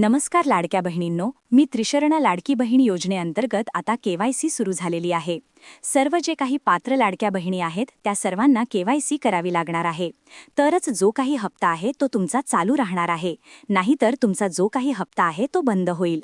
नमस्कार लाडक्या बहिणींनो मी त्रिशरणा लाडकी बहीण योजनेअंतर्गत आता केवायसी सुरू झालेली आहे. सर्व जे काही पात्र लाडक्या बहिणी आहेत त्या सर्वांना केवायसी करावी लागणार आहे. तरच जो काही हप्ता आहे तो तुमचा चालू राहणार आहे. नाहीतर तुमचा जो काही हप्ता आहे तो बंद होईल.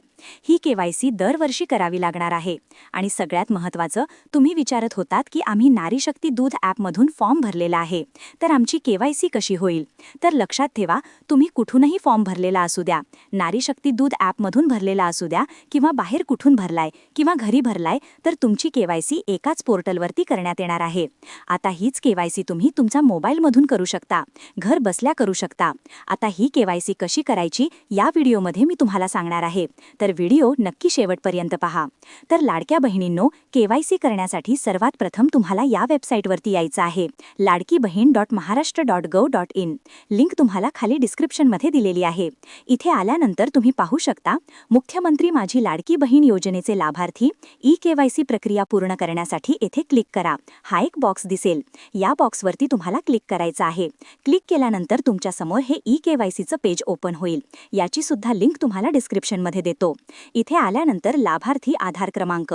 ही केवायसी दरवर्षी करावी लागणार आहे. आणि सगळ्यात महत्त्वाचं तुम्ही विचारत होतात की आम्ही नारीशक्ती दूध ॲपमधून फॉर्म भरलेला आहे. तर आमची केवायसी कशी होईल? तर लक्षात ठेवा तुम्ही कुठूनही फॉर्म भरलेला असू द्या. नारीशक्ती दूध ॲपमधून भरलेला असू द्या किंवा बाहेर कुठून भरलाय किंवा घरी भरलाय तर तुमची केवायसी एकाच पोर्टलवरती करण्यात येणार आहे. आता हीच केवायसी तुम्ही तुमच्या मोबाईलमधून करू शकता. घर बसल्या करू शकता. आता ही केवायसी कशी करायची या व्हिडिओमध्ये मी तुम्हाला सांगणार आहे. तर व्हिडिओ नक्की शेवटपर्यंत पहा. तर लाडक्या बहिणींनो केवायसी करण्यासाठी सर्वात प्रथम तुम्हाला या वेबसाईटवरती यायचं आहे. Ladki Bahin dot Maharashtra dot gov dot in. Link तुम्हाला खाली डिस्क्रिप्शनमध्ये दिलेली आहे. इथे आल्यानंतर तुम्ही पाहू शकता मुख्यमंत्री माझी लाडकी बहीण योजनेचे लाभार्थी ई केवायसी प्रक्रिया पूर्ण करण्यासाठी येथे क्लिक करा. हा एक बॉक्स दिसेल. या बॉक्सवरती तुम्हाला क्लिक करायचं आहे. क्लिक केल्यानंतर तुमच्यासमोर हे ई केवायसीचं पेज ओपन होईल. याची सुद्धा लिंक तुम्हाला डिस्क्रिप्शनमध्ये देतो. इथे आल्यानंतर लाभार्थी आधार क्रमांक.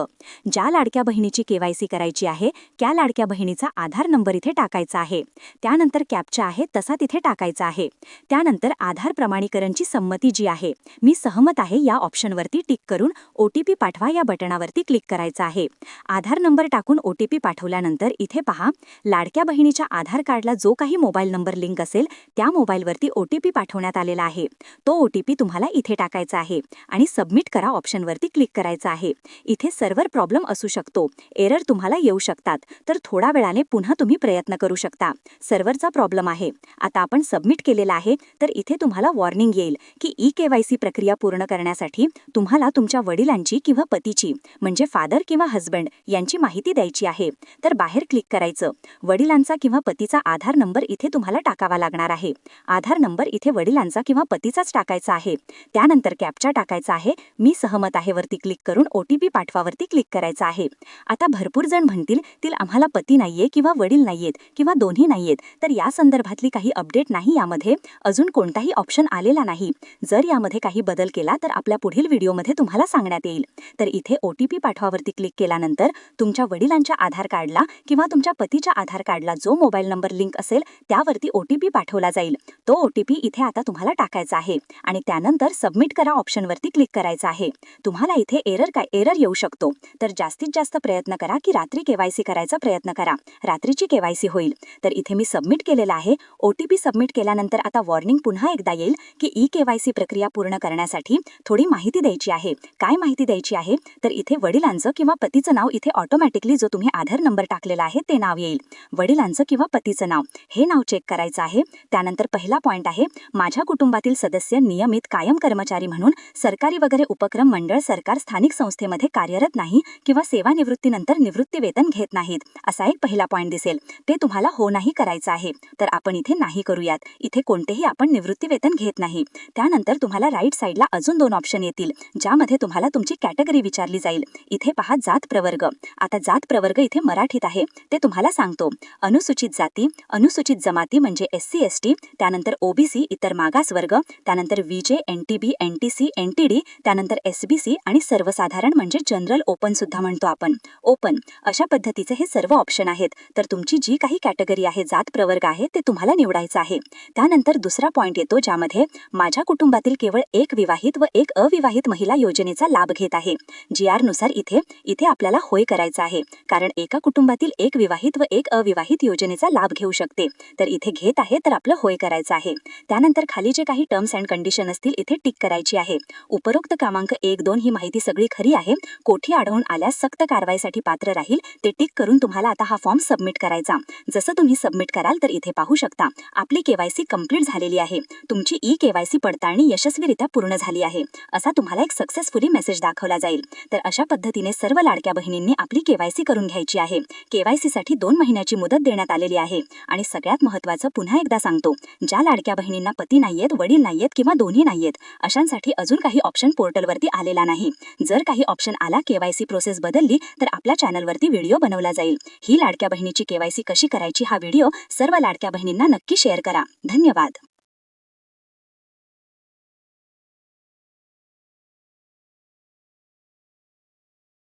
ज्या लाडक्या बहिणीची केवायसी करायची आहे त्या लाडक्या बहिणीचा आधार नंबर इथे टाकायचा आहे. त्यानंतर कॅपचा आहे तसा तिथे टाकायचा आहे. त्यानंतर आधार प्रमाणीकरणची संमती जी आहे मी सहमत आहे या ऑप्शनवरती टिक करून ओ टी पी पाठवा या बटणावरती क्लिक करायचं आहे. आधार नंबर टाकून ओ टी पी पाठवल्यानंतर इथे पहा लाडक्या बहिणीच्या आधार कार्डला जो काही मोबाईल नंबर लिंक असेल त्या मोबाईलवरती ओ टी पी पाठवण्यात आलेला आहे. तो ओ टी पी तुम्हाला इथे टाकायचा आहे आणि सबमिट करा ऑप्शनवरती क्लिक करायचं आहे. इथे सर्व्हर प्रॉब्लेम असू शकतो एरर तुम्हाला येऊ शकतात तर थोडा वेळाने पुन्हा तुम्ही प्रयत्न करू शकता. सर्व्हरचा प्रॉब्लेम आहे. आता आपण सबमिट केलेला आहे तर इथे तुम्हाला वॉर्निंग येईल की ई केवायसी प्रक्रिया पूर्ण करण्यासाठी तुम्हाला तुमच्या वडिलांची किंवा पतीची म्हणजे फादर किंवा हस्बंड यांची माहिती द्यायची आहे तर बाहेर क्लिक करायचं. वडिलांचा किंवा पतीचा आधार नंबर इथे तुम्हाला टाकावा लागणार आहे. आधार नंबर इथे वडिलांचा किंवा पतीचाच टाकायचा आहे. त्यानंतर कॅपचा टाकायचा आहे. मी सहमत आहे वरती क्लिक करून ओ टी पी पाठवावरती क्लिक करायचा आहे. आता भरपूर जण म्हणतील तील आम्हाला पती नाहीये किंवा वडील नाहीयेत किंवा दोन्ही नाहीयेत तर या संदर्भातली काही अपडेट नाही यामध्ये. अजून कोणताही ऑप्शन आलेला नाही. जर यामध्ये काही बदल केला तर आपल्या पुढील व्हिडिओमध्ये तुम्हाला सांगण्यात येईल. तर इथे ओ टी पी पाठवावरती क्लिक केल्यानंतर तुमच्या वडिलांच्या आधार कार्डला किंवा तुमच्या पतीच्या आधार कार्डला जो मोबाईल नंबर लिंक असेल त्यावरती ओ टी पी पाठवला जाईल. तो ओ टी पी इथे आता तुम्हाला टाकायचा आहे. आणि त्यानंतर सबमिट करा ऑप्शनवरती क्लिक करायचं आहे. तुम्हाला इथे एरर काय एरर येऊ शकतो. तर जास्तीत जास्त प्रयत्न करा की रात्री केवायसी करायचा प्रयत्न करा. रात्रीची केवायसी होईल. तर इथे मी सबमिट केलेला आहे. ओ टी पी सबमिट केल्यानंतर आता वॉर्निंग पुन्हा एकदा येईल की ई केवायसी प्रक्रिया पूर्ण करण्यासाठी थोडी माहिती द्यायची आहे. काय माहिती द्यायची आहे? तर इथे वडिलांचं किंवा पतीचं नाव इथे ऑटोमॅटिकली जो तुम्ही आधार नंबर टाकलेला आहे ते नाव येईल. वडिलांचं किंवा पतीचं नाव. हे नाव चेक करायचं आहे. त्यानंतर पहिला पॉईंट आहे माझ्या कुटुंबातील सदस्य नियमित कायम कर्मचारी म्हणून सरकारी वगैरे उपक्रम मंडळ सरकार स्थानिक संस्थेमध्ये कार्यरत नाही किंवा सेवानिवृत्तीनंतर निवृत्ती वेतन घेत नाहीत असा एक पहिला पॉईंट दिसेल. ते तुम्हाला हो नाही करायचं आहे तर आपण इथे नाही करूयात. इथे कोणतेही आपण निवृत्ती वेतन घेत नाही. त्यानंतर तुम्हाला राईट साईडला अजून दोन ऑप्शन येतील ज्यामध्ये तुम्हाला तुमची कॅटेगरी विचारली जाईल. इथे पहा जात प्रवर्ग. आता जात प्रवर्ग इथे मराठीत आहे ते तुम्हाला सांगतो. अनुसूचित जाती अनुसूचित जमाती म्हणजे एस सी एस टी त्यानंतर ओबीसी इतर मागास वर्ग त्यानंतर VJ N T B N T C N T D त्यानंतर एस बी सी आणि सर्वसाधारण म्हणजे जनरल ओपन सुद्धा म्हणतो आपण. ओपन अशा पद्धतीचे हे सर्व ऑप्शन आहेत. तर तुमची जी काही कॅटेगरी आहे जात प्रवर्ग आहे ते तुम्हाला निवडायचं आहे. त्यानंतर दुसरा पॉईंट येतो ज्यामध्ये माझ्या कुटुंबातील केवळ एक विवाहित व एक अविवाहित महिला योजनेचा लाभ घेत आहे. जी आरनुसार इथे इथे आपल्याला होय करायचा आहे. कारण एका कुटुंबातील एक विवाहित व एक अविवाहित योजनेचा लाभ घेऊ शकते. तर इथे घेत आहे तर आपलं होय करायचं आहे. त्यानंतर खाली जे काही टर्म्स अँड कंडिशन असतील इथे टिक करायची आहे. उपरोक्त क्रमांक एक दोन ही माहिती सगळी खरी आहे. कोठी आढळून आल्यास सक्त कारवाईसाठी पात्र राहील. ते टिक करून तुम्हाला आता हा फॉर्म सबमिट करायचा. जसं तुम्ही सबमिट कराल तर इथे पाहू शकता. आपली केवायसी कंप्लीट झालेली आहे. तुमची ई केवायसी पडताळणी यशस्वीरित्या पूर्ण झाली आहे. असा तुम्हाला एक सक्सेसफुली मेसेज दाखवला जाईल. तर अशा पद्धतीने सर्व लाडक्या बहिणींनी आपली केवायसी करून घ्यायची आहे. केवायसी साठी दोन महिन्याची मुदत देण्यात आलेली आहे. आणि सगळ्यात महत्त्वाचं पुन्हा एकदा सांगतो. ज्या लाडक्या बहिणींना पती नाहीयेत वडील नाहीयेत किंवा दोन्ही नाहीयेत अशांसाठी अजून काही ऑप्शन पोर्टलवरती आलेला नाही. जर काही ऑप्शन आला केवायसी प्रोसेस बदलली तर आपल्या चॅनलवरती व्हिडिओ बनवला जाईल. ही लाडक्या बहिणीची केवायसी कशी करायची हा व्हिडिओ सर्व लाडक्या बहिणींना नक्की शेअर करा. धन्यवाद.